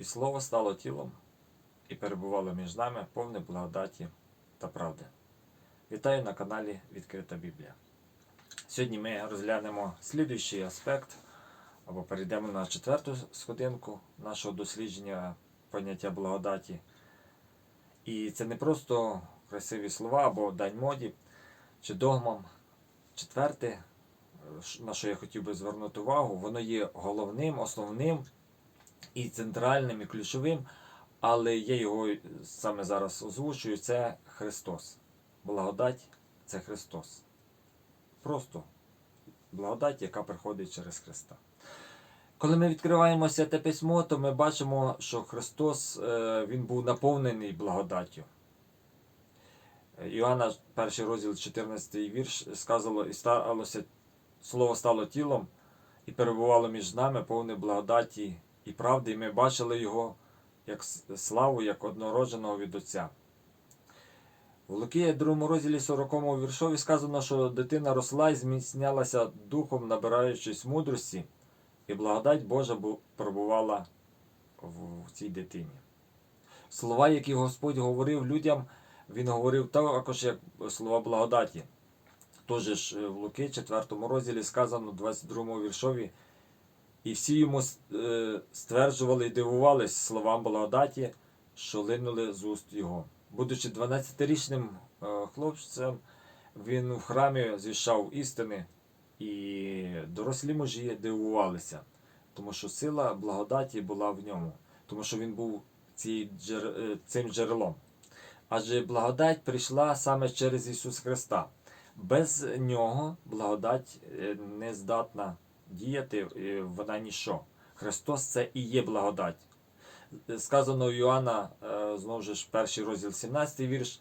І слово стало тілом і перебувало між нами повне благодаті та правди. Вітаю на каналі Відкрита Біблія. Сьогодні ми розглянемо слідуючий аспект або перейдемо на четверту сходинку нашого дослідження поняття благодаті. І це не просто красиві слова або дань моді чи догмам. Четверте, е, на що я хотів би звернути увагу, воно є головним, основним і центральним, і ключовим, але я його саме зараз озвучую, це Христос. Благодать це Христос. Просто благодать, яка приходить через Христа. Коли ми відкриваємо святе письмо, то ми бачимо, що Христос е, він був наповнений благодаттю. Іоанна, перший розділ, 14 вірш, сказано, і сталося, слово стало тілом і перебувало між нами повне благодаті і правди, і ми бачили його як славу, як однородженого від Отця. В Луки, 2 розділі 40 віршові сказано, що дитина росла і зміцнялася духом, набираючись мудрості, і благодать Божа бу- перебувала в цій дитині. Слова, які Господь говорив людям, Він говорив також як слова благодаті. Тож е, в Луки, 4 розділі сказано, 22 віршові, і всі йому е, стверджували і дивувались словам благодаті, що линули з уст його. Будучи 12-річним е, хлопцем, він в храмі звіщав істини, і дорослі мужі дивувалися, тому що сила благодаті була в ньому, тому що він був е, цим джерелом. Адже благодать прийшла саме через Ісуса Христа. Без нього благодать не здатна діяти, е, вона ніщо. Христос це і є благодать. Сказано у Йоанна, е, знову ж перший розділ 17 вірш,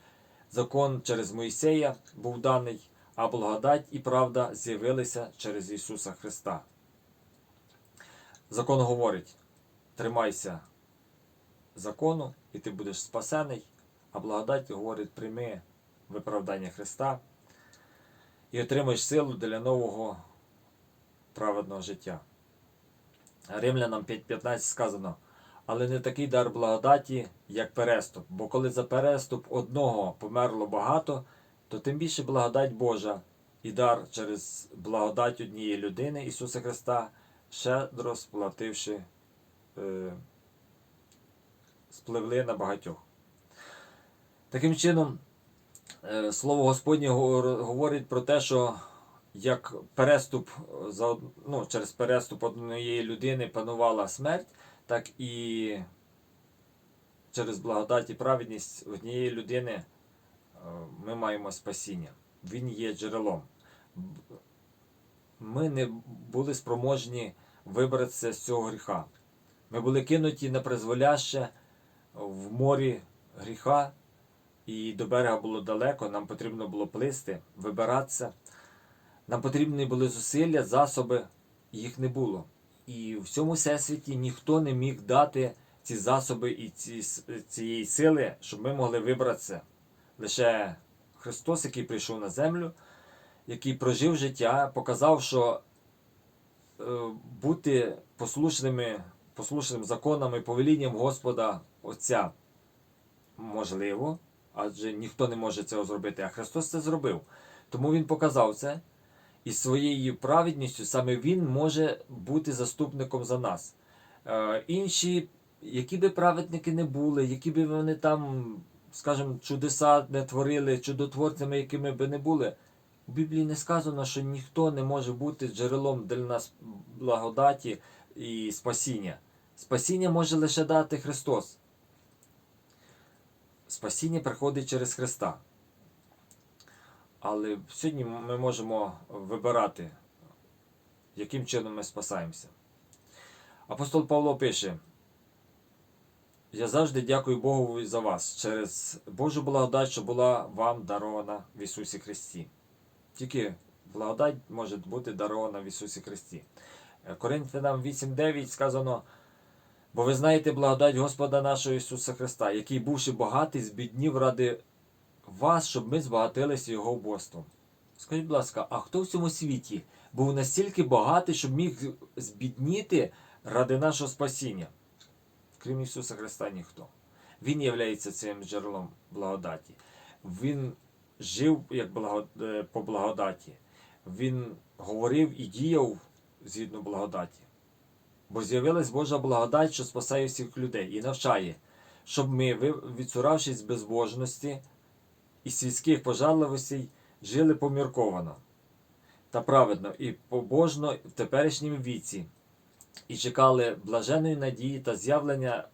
закон через Моїсея був даний, а благодать і правда з'явилися через Ісуса Христа. Закон говорить: тримайся закону, і ти будеш спасений, а благодать говорить, прийми виправдання Христа і отримаєш силу для нового праведного життя. Римлянам 5.15 сказано, але не такий дар благодаті, як переступ. Бо коли за переступ одного померло багато, то тим більше благодать Божа і дар через благодать однієї людини Ісуса Христа, щедро сплативши, е, спливли на багатьох. Таким чином, е, слово Господнє говорить про те, що як переступ за ну, через переступ однієї людини панувала смерть, так і через благодать і праведність однієї людини е, ми маємо спасіння. Він є джерелом. Ми не були спроможні вибратися з цього гріха. Ми були кинуті на призволяще в морі гріха, і до берега було далеко, нам потрібно було плисти, вибиратися. Нам потрібні були зусилля, засоби, їх не було. І в цьому всесвіті ніхто не міг дати ці засоби і ці, цієї сили, щоб ми могли вибратися. Лише Христос, який прийшов на землю, який прожив життя, показав, що е, бути послушними, послушним законам і повелінням Господа Отця можливо, адже ніхто не може цього зробити, а Христос це зробив. Тому Він показав це. І своєю праведністю саме Він може бути заступником за нас. Е, інші, які би праведники не були, які би вони там, скажімо, чудеса не творили, чудотворцями, якими би не були, у Біблії не сказано, що ніхто не може бути джерелом для нас благодаті і спасіння. Спасіння може лише дати Христос. Спасіння приходить через Христа. Але сьогодні ми можемо вибирати, яким чином ми спасаємося. Апостол Павло пише: Я завжди дякую Богу за вас через Божу благодать, що була вам дарована в Ісусі Христі. Тільки благодать може бути дарована в Ісусі Христі. Коринфянам 8.9 сказано. Бо ви знаєте благодать Господа нашого Ісуса Христа, який, бувши багатий, збіднів ради вас, щоб ми збагатилися Його вбоством. Скажіть, будь ласка, а хто в цьому світі був настільки багатий, щоб міг збідніти ради нашого спасіння? крім Ісуса Христа, ніхто. Він є цим джерелом благодаті. Він жив як благо- е, по благодаті. Він говорив і діяв згідно благодаті. Бо з'явилась Божа благодать, що спасає всіх людей і навчає, щоб ми, відсуравшись безбожності і світських пожарливостей, жили помірковано та праведно і побожно в теперішньому віці, і чекали блаженої надії та з'явлення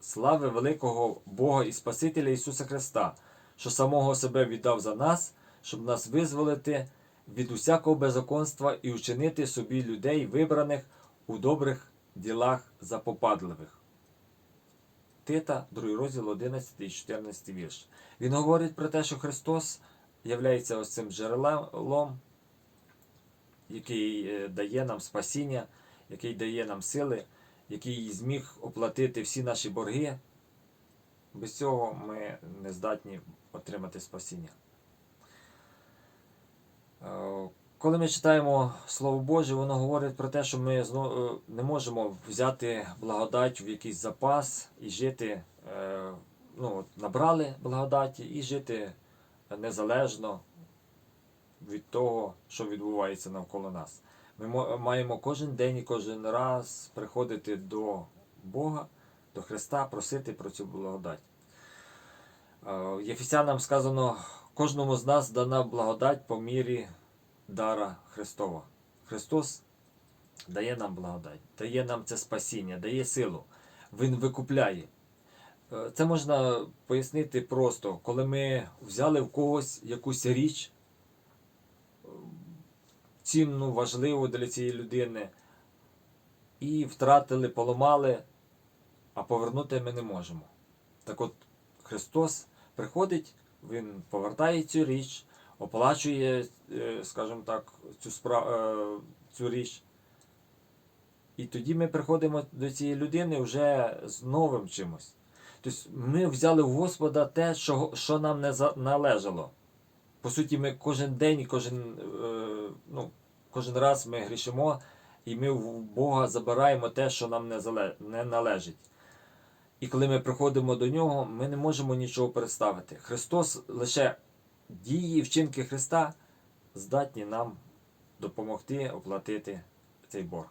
слави великого Бога і Спасителя Ісуса Христа, що самого себе віддав за нас, щоб нас визволити від усякого беззаконства і учинити собі людей, вибраних у добрих ділах запопадливих. Тита, 2 розділ 11 і 14 вірш. Він говорить про те, що Христос являється ось цим джерелом, який е, дає нам спасіння, який дає нам сили, який зміг оплатити всі наші борги. Без цього ми не здатні отримати спасіння. Коли ми читаємо Слово Боже, воно говорить про те, що ми е, не можемо взяти благодать в якийсь запас і жити, е, ну, набрали благодаті і жити незалежно від того, що відбувається навколо нас. Ми маємо кожен день і кожен раз приходити до Бога, до Христа, просити про цю благодать. Е, Єфесянам сказано, кожному з нас дана благодать по мірі дара Христова. Христос дає нам благодать, дає нам це спасіння, дає силу. Він викупляє. Е, Це можна пояснити просто, коли ми взяли в когось якусь річ, е, цінну, важливу для цієї людини, і втратили, поламали, а повернути ми не можемо. Так от Христос приходить, Він повертає цю річ, оплачує, е, скажімо так, цю, спра... е, цю річ. І тоді ми приходимо до цієї людини вже з новим чимось. Тобто ми взяли в Господа те, що, що нам не належало. По суті, ми кожен день, кожен, е, ну, кожен раз ми грішимо, і ми в Бога забираємо те, що нам не, зале... не належить. І коли ми приходимо до нього, ми не можемо нічого представити. Христос лише дії вчинки Христа здатні нам допомогти оплатити цей борг.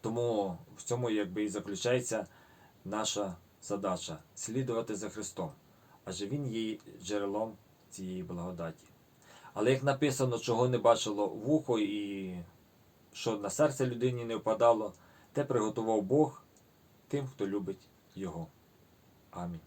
Тому в цьому якби і заключається наша задача слідувати за Христом, адже Він є джерелом цієї благодаті. Але як написано, чого не бачило вухо і що на серце людині не впадало, те приготував Бог тим, хто любить Його. Амінь.